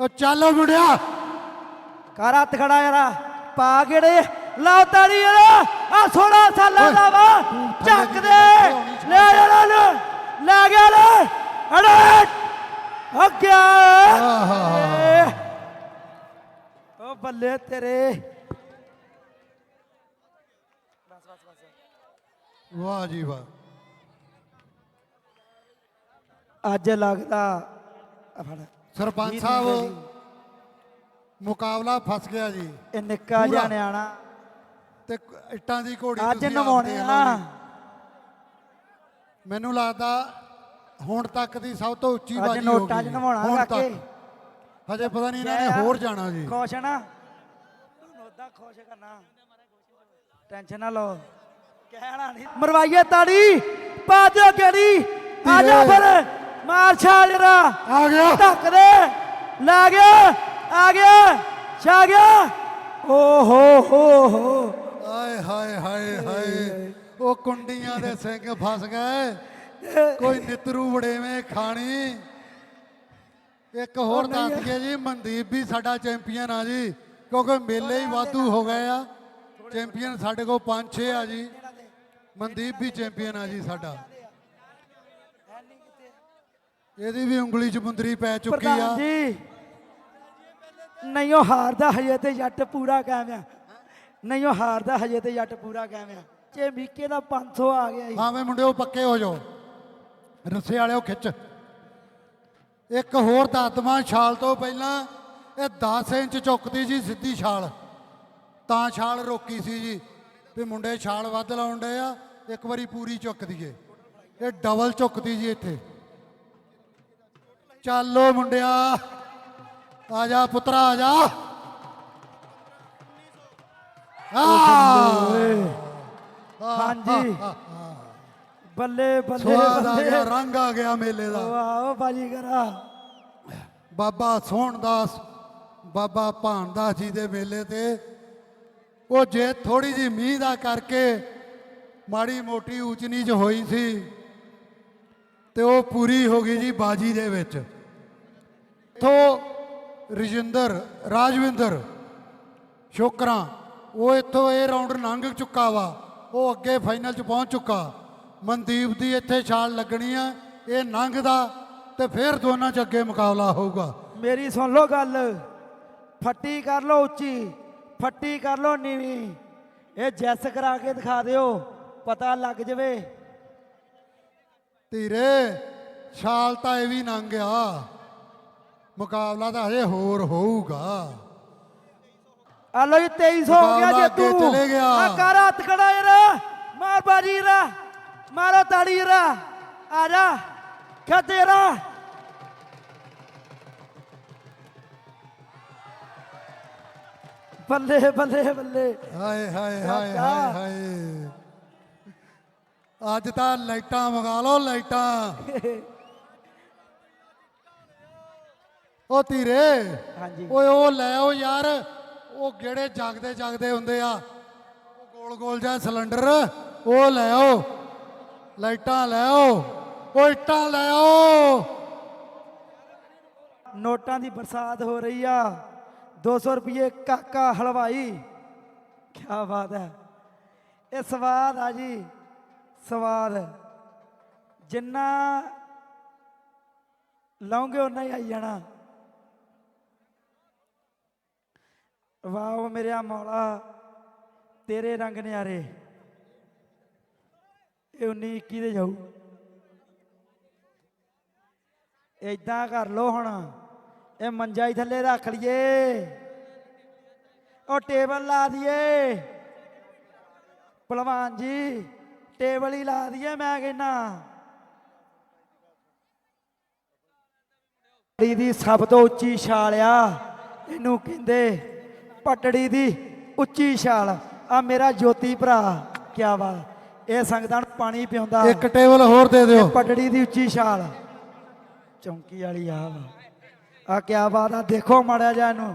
ਉਹ ਚੱਲ ਮੁੰਡਿਆ। ਕਰ ਹੱਥ ਖੜਾ ਯਾਰਾ ਪਾ ਗੇੜੇ ਲਾਓ ਤਾੜੀ ਯਾਰਾ ਆ 16 ਸਾਲਾਂ ਦਾ ਵਾ ਚੱਕ ਦੇ। ਲੈ ਯਾਰਾ ਲੈ ਲੈ ਗਿਆ ਲੈ ਅੜੇ ਹੋ ਗਿਆ ਓ ਬੱਲੇ ਤੇਰੇ। ਵਾਹ ਜੀ ਵਾਹ। ਅੱਜ ਲੱਗਦਾ ਆ ਫੜ। ਸਰਪੰਚ ਸਾਹਿਬ ਮੁਕਾਬਲਾ ਫਸ ਗਿਆ ਜੀ। ਇਹ ਨਿੱਕਾ ਜਿਹਾ ਪੂਰਾ। ਨਿਆਣਾ। ਤੇ ਇੱਟਾਂ ਦੀ ਘੋੜੀ ਅੱਜ ਤੁਸੀਂ ਆਪ ਨਵਾਉਣੇ ਦੇਖ ਆ। ਜੀ। ਮੈਨੂੰ ਲੱਗਦਾ ਹੁਣ ਤੱਕ ਦੀ ਸਭ ਤੋਂ ਉੱਚੀ ਅੱਜ ਬਾਜੀ ਹੋ ਨੋਟਾਂ 'ਚ ਗਈ ਨਵਾਉਣਾ ਹੁਣ ਕਾਕੇ। ਤੱਕ। ਹਜੇ ਪਤਾ ਨਹੀਂ ਇਹਨਾਂ ਨੇ ਜੈ। ਹੋਰ ਜਾਣਾ ਜੀ। ਖੁਸ਼ ਨਾ। ਤੁਹਾਨੂੰ ਉਦਾਂ ਖੁਸ਼ ਕਰਨਾ। ਟੈਨਸ਼ਨ ਨਾ ਲਓ। ਕਹਿਣਾ ਨਹੀਂ। ਮਰਵਾਈਏ ਤਾੜੀ। ਪਾ ਦਿਓ ਗੇੜੀ। ਆ ਜਾ। ਫਿਰ। ਮਾਰ ਛਾਲ ਜਰਾ। ਆ ਗਿਆ। ਧੱਕ ਦੇ। ਲੈ ਗਿਆ। ਆ ਗਿਆ। ਛਾ ਗਿਆ। ਓ ਹੋ ਹੋ ਹੋ। ਆਏ ਹਾਏ ਹਾਏ ਹਾਏ। ਉਹ ਕੁੰਡੀਆਂ ਦੇ ਸਿੰਘ ਫਸ ਗਏ। ਕੋਈ ਨਿਤਰੂ ਵੜੇਵੇਂ ਖਾਣੀ। ਇੱਕ ਹੋਰ ਦੱਸ ਦਈਏ ਜੀ ਮਨਦੀਪ ਵੀ ਸਾਡਾ ਚੈਂਪੀਅਨ ਆ ਜੀ। ਕਿਉਂਕਿ ਮੇਲੇ ਹੀ ਵਾਧੂ ਹੋ ਗਏ ਆ। ਚੈਂਪੀਅਨ ਸਾਡੇ ਕੋਲ 5-6 ਆ ਜੀ। ਮਨਦੀਪ ਵੀ ਚੈਂਪੀਅਨ ਆ ਜੀ ਸਾਡਾ। ਇਹਦੀ ਵੀ ਉਂਗਲੀ 'ਚ ਮੁੰਦਰੀ ਪੈ ਚੁੱਕੀ ਆ। ਪ੍ਰਧਾਨ ਜੀ ਨਹੀਂ ਉਹ ਹਾਰਦਾ ਹਜੇ ਤੇ ਜੱਟ ਪੂਰਾ ਕਾਇਮ ਆ। ਨਹੀਂ ਉਹ ਹਾਰਦਾ ਹਜੇ ਤੇ ਜੱਟ ਪੂਰਾ ਕਾਇਮ ਆ। ਜੇ ਮੀਕੇ ਦਾ 500 ਆ ਗਿਆ ਜੀ। ਹਾਂ ਵੇ ਮੁੰਡਿਓ ਪੱਕੇ ਹੋ ਜਾਓ। ਰੱਸੇ ਵਾਲਿਓ ਖਿੱਚ। ਇੱਕ ਹੋਰ ਦਾਤਮਾ ਛਾਲ ਤੋਂ ਪਹਿਲਾਂ ਇਹ 10 ਇੰਚ ਚੁੱਕਦੀ ਜੀ ਸਿੱਧੀ ਛਾਲ। ਤਾਂ ਛਾਲ ਰੋਕੀ ਸੀ ਜੀ ਵੀ ਮੁੰਡੇ ਛਾਲ ਵੱਧ ਲਾਉਣ ਡਏ ਆ ਇੱਕ ਵਾਰੀ ਪੂਰੀ ਚੁੱਕ ਦਈਏ। ਇਹ ਡਬਲ ਚੁੱਕਦੀ ਜੀ ਇੱਥੇ। ਚੱਲੋ ਮੁੰਡਿਆ। ਆ ਜਾ ਪੁੱਤਰਾ ਆ ਜਾ। ਹਾਂਜੀ। ਬੱਲੇ ਬੱਲੇ ਸਵਾਦ ਆ ਬੱਲੇ। ਰੰਗ ਆ ਗਿਆ ਮੇਲੇ ਦਾ। ਵਾਹ ਬਾਜੀ ਕਰਾ। ਬਾਬਾ ਸੋਹਣਦਾਸ ਬਾਬਾ ਭਾਨਦਾਸ ਜੀ ਦੇ ਮੇਲੇ ਤੇ। ਉਹ ਜੇ ਥੋੜੀ ਜੀ ਮੀਂਹ ਦਾ ਕਰਕੇ ਮਾੜੀ ਮੋਟੀ ਊਚ ਨੀਚ ਹੋਈ ਸੀ। ਤੇ ਉਹ ਪੂਰੀ ਹੋ ਗਈ ਜੀ ਬਾਜੀ ਦੇ ਵਿੱਚ। ਇੱਥੋਂ ਰਜਿੰਦਰ, ਰਾਜਵਿੰਦਰ, ਸ਼ੋਕਰਾਂ, ਉਹ ਇੱਥੋਂ ਇਹ ਰਾਉਂਡ ਲੰਘ ਚੁੱਕਾ ਵਾ। ਉਹ ਅੱਗੇ ਫਾਈਨਲ 'ਚ ਪਹੁੰਚ ਚੁੱਕਾ। ਮਨਦੀਪ ਦੀ ਇੱਥੇ ਛਾਲ ਲੱਗਣੀ ਆ, ਇਹ ਲੰਘਦਾ ਤੇ ਫਿਰ ਦੋਨਾਂ 'ਚ ਅੱਗੇ ਮੁਕਾਬਲਾ ਹੋਊਗਾ। ਮੇਰੀ ਸੁਣ ਲਓ ਗੱਲ। ਫੱਟੀ ਕਰ ਲਓ ਉੱਚੀ, ਫੱਟੀ ਕਰ ਲਓ ਨੀਵੀਂ। ਇਹ ਜੈਸ ਕਰਾ ਕੇ ਦਿਖਾ ਦਿਓ, ਪਤਾ ਲੱਗ ਜਵੇ। ਧੀਰੇ ਛਾਲ ਤਾਂ ਇਹ ਵੀ ਲੰਘ ਗਿਆ। ਮੁਕਾਬਲਾ ਤਾਂ ਹਜੇ ਹੋਰ ਹੋਊਗਾ। ਆ ਲੋ ਜੀ 2300 ਹੋ ਗਿਆ ਚਲੇ ਗਿਆ। ਆ ਕਰ ਹੱਥ ਖੜਾ ਯਾਰ ਮਾਰ ਬਾਜੀ ਯਾਰ ਮਾਰੋ ਤਾੜੀ ਯਾਰ ਆ ਜਾ। ਖਾ ਤੇਰਾ ਬੱਲੇ ਬੱਲੇ ਬੱਲੇ। ਹਾਏ ਹਾਏ। ਹਾਏ ਹਾਏ। ਅੱਜ ਤਾਂ ਲਾਈਟਾਂ ਮੰਗਾ ਲਓ ਲਾਈਟਾਂ। ਉਹ ਧੀਰੇ। ਹਾਂਜੀ। ਓਏ ਉਹ ਲੈ ਆਓ ਯਾਰ। ਉਹ ਜਿਹੜੇ ਜਗਦੇ ਜਗਦੇ ਹੁੰਦੇ ਆ। ਉਹ ਗੋਲ ਗੋਲ ਜਿਹਾ ਸਿਲੰਡਰ। ਉਹ ਲੈ ਆਓ। ਲਾਈਟਾਂ ਲੈ ਆਓ। ਉਹ ਇੱਟਾਂ ਲੈ ਆਓ। ਨੋਟਾਂ ਦੀ ਬਰਸਾਤ ਹੋ ਰਹੀ ਆ। 200 ਰੁਪਏ ਕਾਕਾ ਹਲਵਾਈ। ਕੀ ਬਾਤ ਹੈ। ਇਹ ਸਵਾਦ ਆ ਜੀ। ਸਵਾਦ ਜਿੰਨਾ ਲਾਉਂਗੇ ਉਨਾ ਹੀ ਆਈ ਜਾਣਾ। ਵਾਹ ਮੇਰਿਆ ਮੌਲਾ, ਤੇਰੇ ਰੰਗ ਨਿਆਰੇ। ਇਹ 19 21 ਦੇ ਜਾਊ। ਏਦਾਂ ਕਰ ਲੋ ਹੁਣ। ਇਹ ਮੰਜਾ ਹੀ ਥੱਲੇ ਰੱਖ ਲਈਏ। ਉਹ ਟੇਬਲ ਲਾ ਦਈਏ। ਪਹਿਲਵਾਨ ਜੀ। ਟੇਬਲ ਹੀ ਲਾ ਦਈਏ ਮੈਂ ਕਹਿੰਨਾ ਪਟੜੀ ਦੀ ਸਭ ਤੋਂ ਉੱਚੀ ਛਾਲ ਆ ਇਹਨੂੰ ਕਹਿੰਦੇ ਪਟੜੀ ਦੀ ਉੱਚੀ ਛਾਲ। ਆ ਮੇਰਾ ਜੋਤੀ ਭਰਾ ਕੀ ਬਾਤ। ਇਹ ਸੰਗਤਾਂ ਨੂੰ ਪਾਣੀ ਪਿਆਉਂਦਾ ਇੱਕ ਟੇਬਲ ਹੋਰ ਦੇ ਦਿਓ। ਪਟੜੀ ਦੀ ਉੱਚੀ ਛਾਲ। ਚੌਂਕੀ ਵਾਲੀ ਆ ਵਾ। ਆ ਕਿਆ ਬਾਤ ਆ ਦੇਖੋ ਮਾੜਾ ਜਿਹਾ ਇਹਨੂੰ।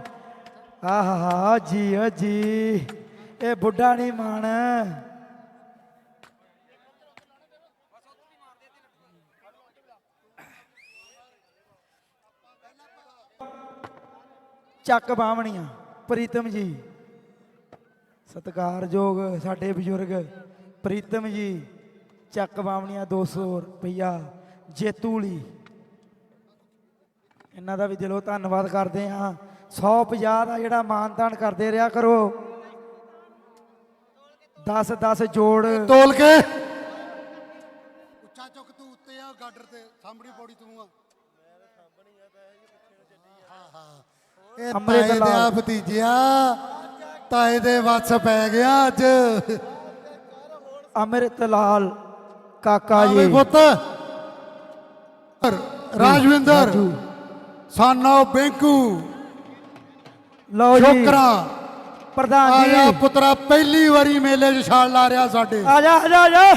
ਆਹਾ ਜੀ ਓ ਜੀ ਇਹ ਬੁੱਢਾ ਨਹੀਂ ਮਾਣ। ਚੱਕ ਬਾਵਣੀਆਂ ਪ੍ਰੀਤਮ ਜੀ। ਸਤਿਕਾਰਯੋਗ ਸਾਡੇ ਬਜ਼ੁਰਗ ਪ੍ਰੀਤਮ ਜੀ ਚੱਕ ਬਾਵਣੀਆਂ 200 ਰੁਪਈਆ ਜੇਤੂ ਲਈ ਇਹਨਾਂ ਦਾ ਵੀ ਦਿਲੋਂ ਧੰਨਵਾਦ ਕਰਦੇ ਹਾਂ। 150 ਦਾ ਜਿਹੜਾ ਮਾਨਤਾਨ ਕਰਦੇ ਰਿਹਾ ਕਰੋ। 10 10 ਜੋੜ। ਤੋਲ ਕੇ। ਉੱਚਾ ਚੁੱਕ ਤੂੰ ਉੱਤੇ ਆ ਗਾਡਰ ਤੇ ਸਾਹਮਣੀ ਪੌੜੀ ਤੂੰ ਆ। ਹਾਂ ਹਾਂ। ਇਹ ਅੰਮ੍ਰਿਤ ਤਾਏ ਦਾ ਲਾਲ। ਭਤੀਜਿਆ ਤਾਏ ਦੇ ਵੱਸ ਪੈ ਗਿਆ ਅੱਜ। ਅੰਮ੍ਰਿਤ ਲਾਲ ਕਾਕਾ ਆਵੇ ਜੀ। ਪੁੱਤ। ਰਾਜਵਿੰਦਰ ਰਾਜੂ। ਸਾਨੋ ਬੈਂਕੂ। ਲਓ ਜੀ। ਸ਼ੋਕਰਾ। ਪ੍ਰਧਾਨ ਆਇਆ ਜੀ ਪੁੱਤਰਾ ਪਹਿਲੀ ਵਾਰੀ ਮੇਲੇ 'ਚ ਛਾਲ ਲਾ ਰਿਹਾ ਸਾਡੇ। ਆ ਜਾ ਆ ਜਾ ਆ ਜਾ।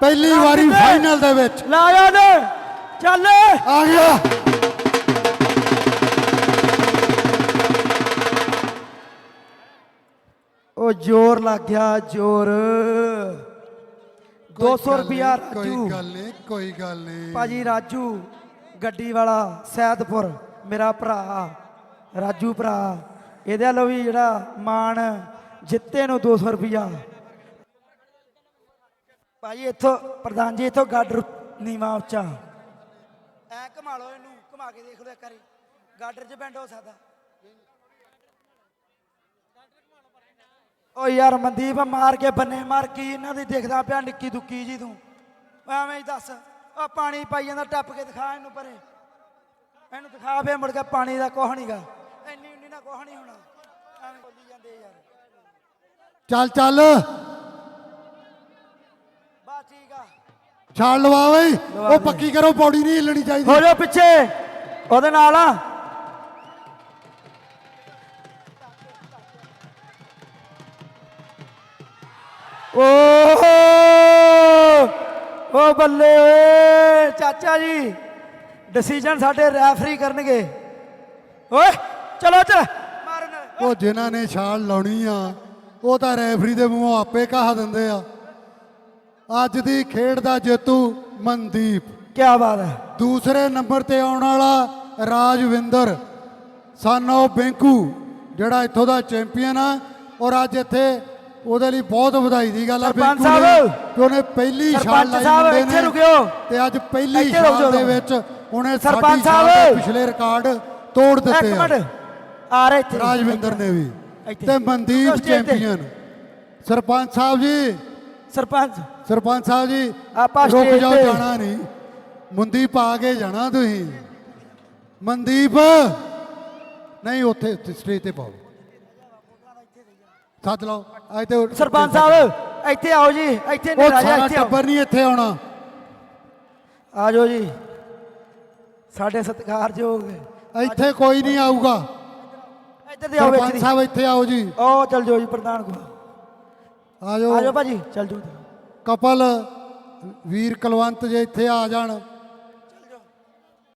ਪਹਿਲੀ ਵਾਰੀ ਫਾਈਨਲ ਦੇ ਵਿੱਚ। ਲਾ ਜਾ ਦੇ। ਚੱਲ। ਆ ਗਿਆ। ਉਹ ਜ਼ੋਰ ਲੱਗ ਗਿਆ ਜ਼ੋਰ। 200 ਕੋਈ ਗੱਲ ਰੁਪਿਆ ਰਾਜੂ ਕੋਈ ਗੱਲ ਨਹੀਂ ਕੋਈ ਗੱਲ ਨਹੀਂ। ਭਾਜੀ ਰਾਜੂ ਗੱਡੀ ਵਾਲਾ ਸੈਦਪੁਰ ਮੇਰਾ ਭਰਾ ਰਾਜੂ ਭਰਾ। ਇਹਦੇ ਵੱਲੋਂ ਵੀ ਜਿਹੜਾ ਮਾਣ ਜਿੱਤੇ ਨੂੰ 200 ਰੁਪਿਆ ਭਾਜੀ ਇੱਥੋਂ ਪ੍ਰਧਾਨ ਜੀ ਇੱਥੋਂ ਗਾਡਰ ਨੀਵਾ ਉੱਚਾ। ਐ ਘੁਮਾ ਲਓ ਇਹਨੂੰ ਘੁਮਾ ਕੇ ਦੇਖ ਲਓ ਇੱਕ ਵਾਰੀ। ਗਾਡਰ 'ਚ ਬੈਂਡ ਹੋ ਸਕਦਾ। ਓ ਯਾਰ ਮਨਦੀਪ ਮਾਰ ਕੇ ਬੰਨੇ ਮਾਰ ਕੀ ਇਹਨਾਂ ਦੀ ਦੇਖਦਾ ਪਿਆ ਨਿੱਕੀ ਦੁੱਕੀ ਜੀ ਤੂੰ? ਐਵੇਂ ਹੀ ਦੱਸ ਆ ਪਾਣੀ ਪਾਈ ਜਾਂਦਾ ਟੱਪ ਕੇ ਦਿਖਾ ਇਹਨੂੰ ਪਰੇ। ਇਹਨੂੰ ਦਿਖਾ ਫੇ ਮੁੜ ਕੇ ਪਾਣੀ ਦਾ ਕੁਛ ਨਹੀਂਗਾ ਇੰਨੀ ਉਨੀ ਨਾ ਕੁਛ ਨਹੀਂ ਹੋਣਾ। ਐਵੇਂ ਬੋਲੀ ਜਾਂਦੇ ਯਾਰ। ਚੱਲ ਚੱਲ। ਬਸ ਠੀਕ ਆ। ਛਾਲ ਲਵਾ ਬਈ ਉਹ। ਪੱਕੀ ਕਰੋ ਪੌੜੀ ਨਹੀਂ ਹਿੱਲਣੀ ਚਾਹੀਦੀ। ਹੋ ਜਾ ਪਿੱਛੇ। ਉਹਦੇ ਨਾਲ ਆ। ਓ ਬੱਲੇ ਓਏ ਚਾਚਾ ਜੀ ਡਿਸੀਜਨ ਸਾਡੇ ਰੈਫਰੀ ਕਰਨਗੇ। ਓਏ ਚਲੋ ਚਲ ਮਾਰਨ ਉਹ ਜਿਨ੍ਹਾਂ ਨੇ ਛਾਲ ਲਾਉਣੀ ਆ ਉਹ ਤਾਂ ਰੈਫਰੀ ਦੇ ਮੂੰਹੋਂ ਆਪੇ ਕਹਾ ਦਿੰਦੇ ਆ। ਅੱਜ ਦੀ ਖੇਡ ਦਾ ਜੇਤੂ ਮਨਦੀਪ। ਕੀ ਬਾਤ ਹੈ। ਦੂਸਰੇ ਨੰਬਰ ਤੇ ਆਉਣ ਵਾਲਾ ਰਾਜਵਿੰਦਰ ਸਾਨੋ ਬੈਂਕੂ ਜਿਹੜਾ ਇੱਥੋਂ ਦਾ ਚੈਂਪੀਅਨ ਆ ਔਰ ਅੱਜ ਇੱਥੇ ਉਹਦੇ ਲਈ ਬਹੁਤ ਵਧਾਈ ਦੀ ਗੱਲ ਆ ਸਰਪੰਚ ਬੈਂਕੂ ਲਈ ਸਾਹਿਬ। ਕਿ ਉਹਨੇ ਪਹਿਲੀ ਛਾਲ ਸਰਪੰਚ ਲਾਈ ਸਾਹਿਬ, ਮੁੰਡੇ ਇੱਥੇ ਨੇ ਰੁਕਿਓ। ਤੇ ਅੱਜ ਪਹਿਲੀ ਇੱਥੇ ਰੁਕ ਛਾਲ ਜਾਓ। ਦੇ ਵਿੱਚ ਉਹਨੇ ਸਰਪੰਚ ਸਾਡੀ ਛਾਲ ਦੇ ਸਾਹਿਬ। ਪਿਛਲੇ ਰਿਕਾਰਡ ਤੋੜ ਦਿੱਤੇ ਇੱਕ ਆ। ਮਿੰਟ। ਆ ਰਹੇ ਇੱਥੇ। ਰਾਜਵਿੰਦਰ ਨੇ ਵੀ। ਇੱਥੇ। ਤੇ ਮਨਦੀਪ। ਚੈਂਪੀਅਨ। ਸਰਪੰਚ ਸਾਹਿਬ ਜੀ। ਸਰਪੰਚ। ਸਰਪੰਚ ਸਾਹਿਬ ਜੀ ਆਪਾਂ ਰੁਕ ਜਾਓ ਤੇ। ਜਾਣਾ ਨਹੀਂ। ਮਨਦੀਪ ਆ ਕੇ ਜਾਣਾ ਤੁਸੀਂ। ਮਨਦੀਪ! ਨਹੀਂ ਉੱਥੇ ਸਟੇਜ ਤੇ ਪਾਓ। ਸੱਦ ਲਓ। ਅੱਜ ਤੇ ਸਰਪੰਚ ਸਾਹਿਬ ਇੱਥੇ ਆਓ ਜੀ ਇੱਥੇ ਨਹੀਂ ਉਹ ਰਾਜਾ ਸਾਰਾ ਇੱਥੇ ਆਓ। ਟੱਬਰ ਨਹੀਂ ਇੱਥੇ ਆਉਣਾ। ਆ ਜਾਓ ਜੀ। ਸਾਡੇ ਸਤਿਕਾਰਯੋਗ ਇੱਥੇ ਕੋਈ ਨਹੀਂ ਆਊਗਾ। ਇੱਧਰ ਦੇ ਆਓ ਸਰਪੰਚ ਇੱਥੇ। ਸਾਹਿਬ ਇੱਥੇ ਆਓ ਜੀ। ਉਹ ਚਲ ਜਾਓ ਜੀ ਪ੍ਰਧਾਨ ਕੋ ਆ ਆ ਜਾਓ ਜਾਓ ਭਾਜੀ ਚਲ ਜਾਓ। ਕਪਲ ਵੀਰ ਕਲਵੰਤ ਜੇ ਇੱਥੇ ਆ ਜਾਣ।